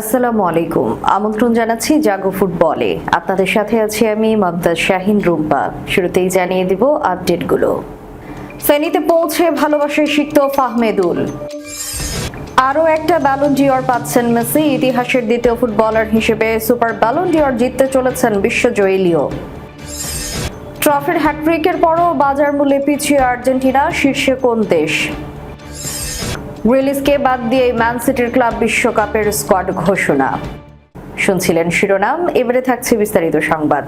আসসালামু আলাইকুম। আমন্ত্রণ জানাচ্ছি জাগো ফুটবলে। আপনাদের সাথে আছি আমি মমতাজ শাহিন রুম্পা শুরুতেই জানিয়ে দিব আপডেটগুলো। ফেনীতে পৌঁছে ভালোবাসায় সিক্ত ফাহমেদুল। আরও একটা ব্যালন ডিওর পাচ্ছেন মেসি। ইতিহাসের দ্বিতীয় ফুটবলার হিসেবে সুপার ব্যালন ডিওর জিততে চলেছেন বিশ্বজয়ী লিও। ট্রফির হ্যাট্রিকের পরও বাজার মূল্যে পিছিয়ে আর্জেন্টিনা, শীর্ষে কোন দেশ? রিলিজকে বাদ দিয়ে ম্যান সিটির ক্লাব বিশ্বকাপের স্কোয়াড ঘোষণা। শুনছিলেন শিরোনাম, এবারে থাকছে বিস্তারিত সংবাদ।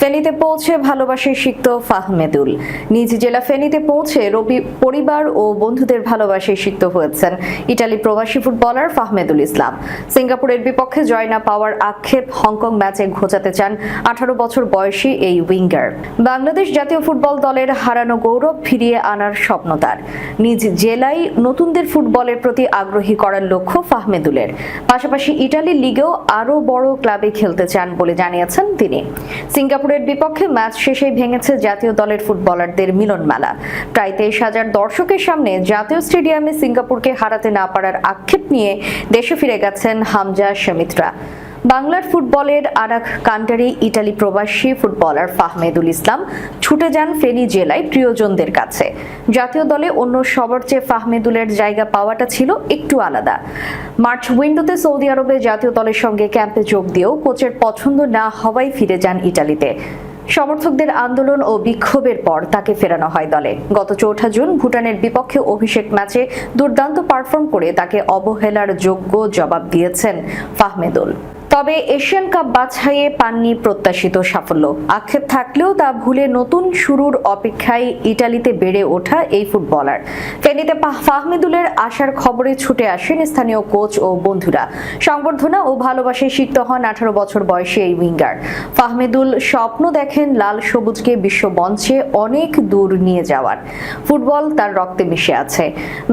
ফেনীতে পৌঁছে ভালোবাসায় সিক্ত ফাহমেদুল। নিজ জেলা ফেনীতে পৌঁছে রবি, পরিবার ও বন্ধুদের ভালোবাসায় সিক্ত হয়েছেন ইটালি প্রবাসী ফুটবলার ফাহমেদুল ইসলাম। সিঙ্গাপুরের বিপক্ষে জয় না পাওয়ার আক্ষেপ হংকং ম্যাচে ঘোচাতে চান আঠারো বছর বয়সী এই উইঙ্গার। বাংলাদেশ জাতীয় ফুটবল দলের হারানো গৌরব ফিরিয়ে আনার স্বপ্ন তার। নিজ জেলায় নতুনদের ফুটবলের প্রতি আগ্রহী করার লক্ষ্য ফাহমেদুলের। পাশাপাশি ইটালি লিগেও আরও বড় ক্লাবে খেলতে চান বলে জানিয়েছেন তিনি। সিঙ্গাপুরের বিপক্ষে ম্যাচ শেষে ভেঙেছে জাতীয় দলের ফুটবলারদের মিলনমেলা। প্রায় তেইশ হাজার দর্শকের সামনে জাতীয় স্টেডিয়ামে সিঙ্গাপুরকে হারাতে না পারার আক্ষেপ নিয়ে দেশে ফিরে গেছেন হামজা শমিত্রা। বাংলার ফুটবলের আর এক কান্টারি ইটালি প্রবাসী ফুটবলার ফাহমেদুল ইসলাম ছুটে যান ফেনী জেলায় প্রিয়জনদের কাছে। জাতীয় দলে অন্য সবার চেয়ে ফাহমেদুলের জায়গা পাওয়াটা ছিল একটু আলাদা। মার্চ উইন্ডোতে সৌদি আরবে জাতীয় দলের সঙ্গে ক্যাম্পে যোগ দিয়েও কোচের পছন্দ না হওয়ায় ফিরে যান ইটালিতে। সমর্থকদের আন্দোলন ও বিক্ষোভের পর তাকে ফেরানো হয় দলে। গত চৌঠা জুন ভুটানের বিপক্ষে অভিষেক ম্যাচে দুর্দান্ত পারফর্ম করে তাকে অবহেলার যোগ্য জবাব দিয়েছেন ফাহমেদুল। তবে এশিয়ান কাপ বাছাইয়ে পাননি প্রত্যাশিত সাফল্য। আক্ষেপ থাকলেও তা ভুলে নতুন শুরুর অপেক্ষায় ইটালিতে বেড়ে ওঠা এই ফুটবলার। ফেনীতে ফাহমিদুলের আসার খবরে ছুটে আসেন স্থানীয় কোচ ও বন্ধুরা। সংবর্ধনা ও ভালোবাসায় সিক্ত হন আঠারো বছর বয়সী এই উইঙ্গার। ফাহমিদুল স্বপ্ন দেখেন লাল সবুজকে বিশ্ব মঞ্চে অনেক দূর নিয়ে যাওয়ার। ফুটবল তার রক্তে মিশে আছে।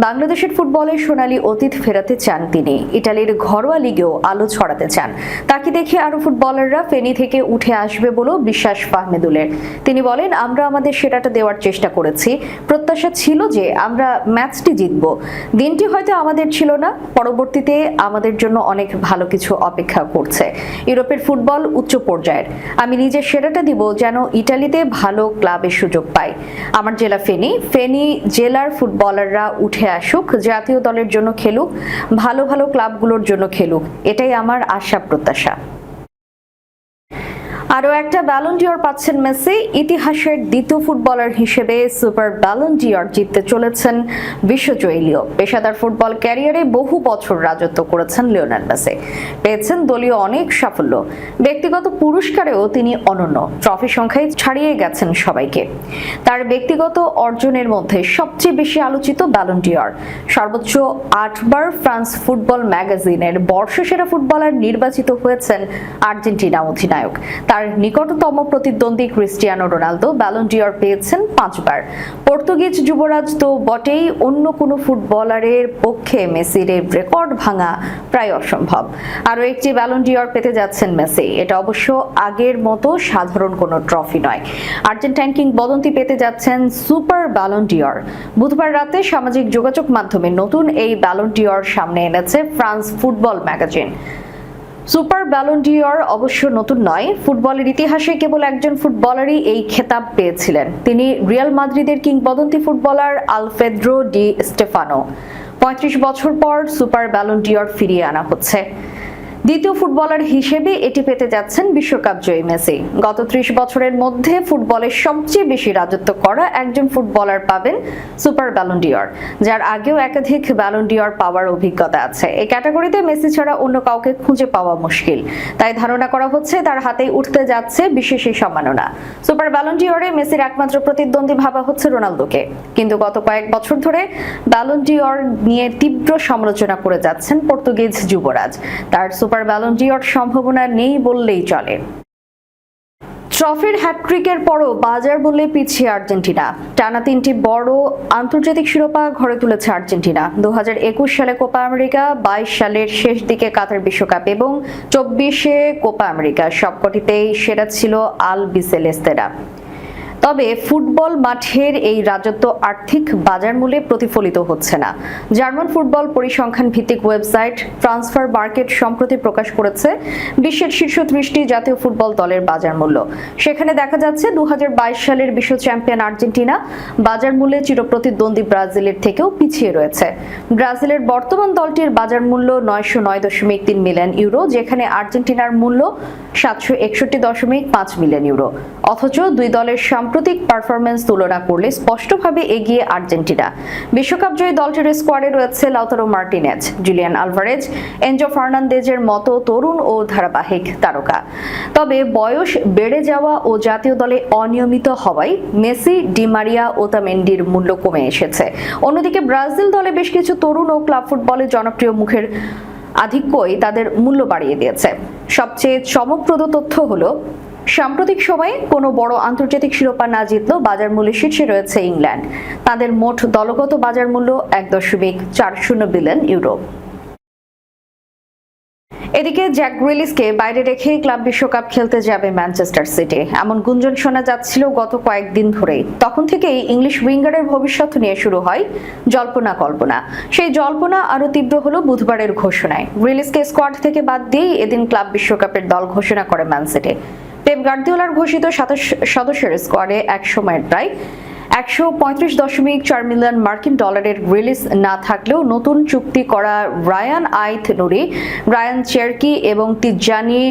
বাংলাদেশের ফুটবলে সোনালী অতীত ফেরাতে চান তিনি। ইটালির ঘরোয়া লিগেও আলো ছড়াতে চান। তাকে দেখে আরও ফুটবলাররা ফেনী থেকে উঠে আসবে বলেও বিশ্বাস ফাহমেদুলের। তিনি বলেন, আমরা আমাদের সেরাটা দেওয়ার চেষ্টা করেছি। প্রত্যাশা ছিল যে আমরা ম্যাচটি জিতব। দিনটি হয়তো আমাদের ছিল না, পরবর্তীতে আমাদের জন্য অনেক ভালো কিছু অপেক্ষা করছে। ইউরোপের ফুটবল উচ্চ পর্যায়ের। আমি নিজের সেরাটা দিব যেন ইটালিতে ভালো ক্লাবের সুযোগ পাই। আমার জেলা ফেনী। ফেনী জেলার ফুটবলাররা উঠে আসুক, জাতীয় দলের জন্য খেলুক, ভালো ভালো ক্লাবগুলোর জন্য খেলুক। এটাই আমার আশা প্রত্যাশা আরও একটা ব্যালন ডিওর পাচ্ছেন মেসি। ইতিহাসের দ্বিতীয় ফুটবলার হিসেবে সুপার ব্যালন ডিওর জিততে চলেছেন বিশ্বজয়ী লিও। পেশাদার ফুটবল ক্যারিয়ারে বহু বছর রাজত্ব করেছেন লিওনাল মেসি। পেয়েছেন দলীয় অনেক সাফল্য। ব্যক্তিগত পুরস্কারেও তিনি অনন্য। ট্রফি সংখ্যায় ছাড়িয়ে গেছেন সবাইকে। তার ব্যক্তিগত অর্জনের মধ্যে সবচেয়ে বেশি আলোচিত ব্যালন ডিওর সর্বোচ্চ আটবার ফ্রান্স ফুটবল ম্যাগাজিনের বর্ষসেরা ফুটবলার নির্বাচিত হয়েছেন আর্জেন্টিনা অধিনায়ক। তার নিকটতম প্রতিদ্বন্দ্বী ক্রিস্টিয়ানো রোনালদো ব্যালন ডিওর পেয়েছেন পাঁচবার। পর্তুগিজ যুবরাজ তো বটেই অন্য কোনো ফুটবলারের পক্ষে মেসির রেকর্ড ভাঙা প্রায় অসম্ভব। আরও একটি ব্যালন ডিওর পেতে যাচ্ছেন মেসি। এটা অবশ্য আগের মতো সাধারণ কোনো ট্রফি নয়। আর্জেন্টাইন কিংবদন্তি পেতে যাচ্ছেন সুপার ব্যালন ডিওর বুধবার রাতে সামাজিক যোগাযোগ মাধ্যমে নতুন এই ব্যালন ডিওর সামনে এনেছে France football magazine. Super Ballon d'Or অবশ্য নতুন নয়। ফুটবলের ইতিহাসে কেবল একজন ফুটবলারই এই খেতাব পেয়েছিলেন। তিনি রিয়াল মাদ্রিদের কিংবদন্তি ফুটবলার আলফেদ্রো ডি স্টেফানো। পঁয়ত্রিশ বছর পর সুপার ব্যালন ডিওর ফিরিয়ে আনা হচ্ছে। দ্বিতীয় ফুটবলার হিসেবে এটি পেতে যাচ্ছেন বিশ্বকাপ জয়ী মেসি। গত ত্রিশ বছরের মধ্যে ফুটবলের সবচেয়ে বেশি রাজত্ব করা একজন ফুটবলার পাবেন সুপার ব্যালন্ডিয়র যার আগেও একাধিক ব্যালন্ডিয়র পাওয়ার অভিজ্ঞতা আছে। এই ক্যাটাগরিতে মেসি ছাড়া অন্য কাউকে খুঁজে পাওয়া মুশকিল। তাই ধারণা করা হচ্ছে তার হাতেই উঠতে যাচ্ছে বিশেষ এই সম্মাননা। সুপার ব্যালন্ডিয়রে মেসির একমাত্র প্রতিদ্বন্দ্বী ভাবা হচ্ছে রোনালদোকে। কিন্তু গত কয়েক বছর ধরে ব্যালন্ডিয়র নিয়ে তীব্র সমালোচনা করে যাচ্ছেন পর্তুগিজ যুবরাজ। তার সুপার ব্যালন্ডিয়র সম্ভাবনা নেই বললেই চলে। ট্রফির হ্যাটট্রিকের পরও বাজার বললে পিছিয়ে আর্জেন্টিনা। টানা তিনটি বড় আন্তর্জাতিক শিরোপা ঘরে তুলেছে আর্জেন্টিনা। দু হাজার একুশ সালে কোপা আমেরিকা, বাইশ সালের শেষ দিকে কাতার বিশ্বকাপ এবং চব্বিশে কোপা আমেরিকা। সবকটিতেই সেরা ছিল আল বিসেলেস্তেরা তবে ফুটবল মাঠের এই রাজত্ব আর্থিক বাজার মূল্যে প্রতিফলিত হচ্ছে না। জার্মান ফুটবল পরিসংখ্যান ভিত্তিক ওয়েবসাইট ট্রান্সফার মার্কেট সম্প্রতি প্রকাশ করেছে বিশ্বের শীর্ষ ত্রিশটি জাতীয় ফুটবল দলের বাজার মূল্য। সেখানে দেখা যাচ্ছে দু হাজার বাইশ সালের বিশ্ব চ্যাম্পিয়ন আর্জেন্টিনা বাজার মূল্যে চিরপ্রতিদ্বন্দ্বী ব্রাজিলের থেকেও পিছিয়ে রয়েছে। ব্রাজিলের বর্তমান দলটির বাজার মূল্য নয়শো নয় দশমিক তিন মিলিয়ন ইউরো, যেখানে আর্জেন্টিনার মূল্য সাতশো একষট্টি দশমিক পাঁচ মিলিয়ন ইউরো। অথচ দুই দলের সাম্প্রতিক পারফরমেন্স তুলনা করলে স্পষ্টভাবে এগিয়ে আর্জেন্টিনা। বিশ্বকাপ জয়ী দলটির স্কোয়াডে রয়েছে Lautaro Martinez, Julian Alvarez, Enzo ফার্নান্দেজের মতো তরুণ ও ধারাবাহিক তারকা। তবে বয়স বেড়ে যাওয়া ও জাতীয় দলে অনিয়মিত হওয়ায় মেসি ডিমারিয়া ও তামেন্ডির মূল্য কমে এসেছে। অন্যদিকে ব্রাজিল দলে বেশ কিছু তরুণ ও ক্লাব ফুটবলে জনপ্রিয় মুখের আধিক্যই তাদের মূল্য বাড়িয়ে দিয়েছে। সবচেয়ে চমকপ্রদ তথ্য হলো সাম্প্রতিক সময়ে কোনো বড় আন্তর্জাতিক শিরোপা না জিতলেও বাজার মূল্যে শীর্ষে রয়েছে ইংল্যান্ড। তাদের মোট দলগত বাজার মূল্য এক দশমিক চার শূন্য বিলিয়ন ইউরো। এদিকে জ্যাক গ্রিলিসকে বাইরে রেখেই ক্লাব বিশ্বকাপ খেলতে যাবে ম্যানচেস্টার সিটি। এমন গুঞ্জন শোনা যাচ্ছিল গত কয়েকদিন ধরেই। তখন থেকেই ইংলিশ উইঙ্গারের ভবিষ্যৎ নিয়ে শুরু হয় জল্পনা কল্পনা। সেই জল্পনা আরও তীব্র হলো বুধবারের ঘোষণায়। গ্রিলিসকে স্কোয়াড থেকে বাদ দিয়েই এদিন ক্লাব বিশ্বকাপের দল ঘোষণা করে ম্যান সিটি। গার্দিওলার ঘোষিত সাতাশ সদস্যের স্কোয়াডে এক সময়ের প্রায় একশো পঁয়ত্রিশ দশমিক চার মিলিয়ন মার্কিন ডলারের রিলিজ না থাকলেও নতুন চুক্তি করা রায়ান আইথ নুরি রায়ান চেরকি এবং তিজানি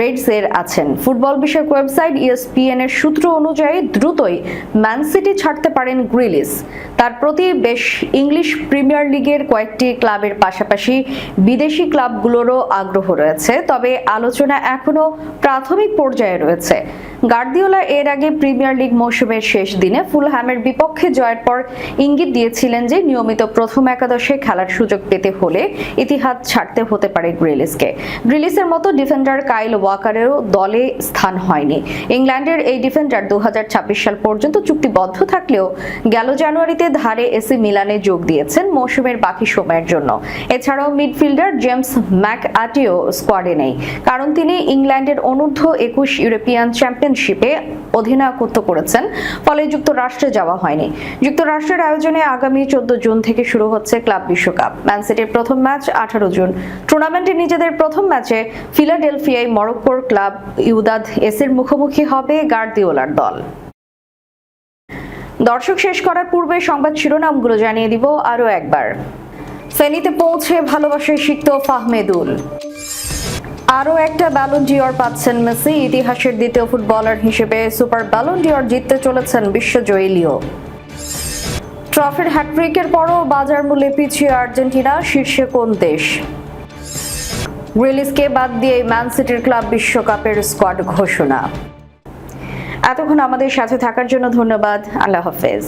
রেডসের আছেন। ফুটবল বিষয়ক ওয়েবসাইট ইএসপিএন এর সূত্র অনুযায়ী দ্রুতই ম্যান সিটি ছাড়তে পারেন গ্রিলিস। তার প্রতি বেশ ইংলিশ প্রিমিয়ার লিগের কয়েকটি ক্লাবের পাশাপাশি বিদেশি ক্লাবগুলোরও আগ্রহ রয়েছে, তবে আলোচনা এখনও প্রাথমিক পর্যায়ে রয়েছে। গার্দিওলা এর আগে প্রিমিয়ার লিগ মৌসুমের শেষ দিনে ফুলহ্যামের বিপক্ষে জয়ের পর ইঙ্গিত দিয়েছিলেন যে নিয়মিত প্রথম একাদশে খেলার সুযোগ পেতে হলে ইতিহাদ ছাড়তে হতে পারে গ্রিলিসকে। গ্রিলিসের মতো ডিফেন্ডার কাইল ওয়াকারেরও দলে স্থান হয়নি। ইংল্যান্ডের এই ডিফেন্ডার দু হাজার ছাব্বিশ সাল পর্যন্ত চুক্তিবদ্ধ থাকলেও গেল জানুয়ারিতে ধারে এসি মিলানে যোগ দিয়েছেন মৌসুমের বাকি সময়ের জন্য। এছাড়াও মিডফিল্ডার জেমস ম্যাক আটিও স্কোয়াডে নেই। কারণ তিনি ইংল্যান্ডের অনূর্ধ্ব একুশ ইউরোপিয়ান চ্যাম্পিয়নশিপে অধিনায়কত্ব করেছেন, ফলে যুক্তরাষ্ট্রে যাওয়া হয়নি। যুক্তরাষ্ট্রের আয়োজনে আগামী চোদ্দ জুন থেকে শুরু হচ্ছে ক্লাব বিশ্বকাপ। ম্যান সিটির প্রথম ম্যাচ আঠারো জুন। টুর্নামেন্টে নিজেদের প্রথম ম্যাচে ফিলাডেলফিয়ায় মরক্কোর ক্লাব ইউদাদ এসের মুখোমুখি হবে গার্দিওলার দল। দর্শক শেষ করার পূর্বে সংবাদ শিরোনামগুলো জানিয়ে দিব আরও একবার। ফেনীতে পৌঁছে ভালোবাসায় শিখত ফাহমেদুল। আরও একটা ব্যালন ডিওর পাচ্ছেন মেসি, ইতিহাসের দ্বিতীয় ফুটবলার হিসেবে সুপার ব্যালন ডিওর জিততে চলেছেন বিশ্বজয়ী লিও। ট্রফির হ্যাট্রিকের পরও বাজার মূল্যে পিছিয়ে আর্জেন্টিনা, শীর্ষে কোন দেশ? রিলিজকে বাদ দিয়ে ম্যান সিটির ক্লাব বিশ্বকাপের স্কোয়াড ঘোষণা। এতক্ষণ আমাদের সাথে থাকার জন্য ধন্যবাদ, আল্লাহ হাফেজ।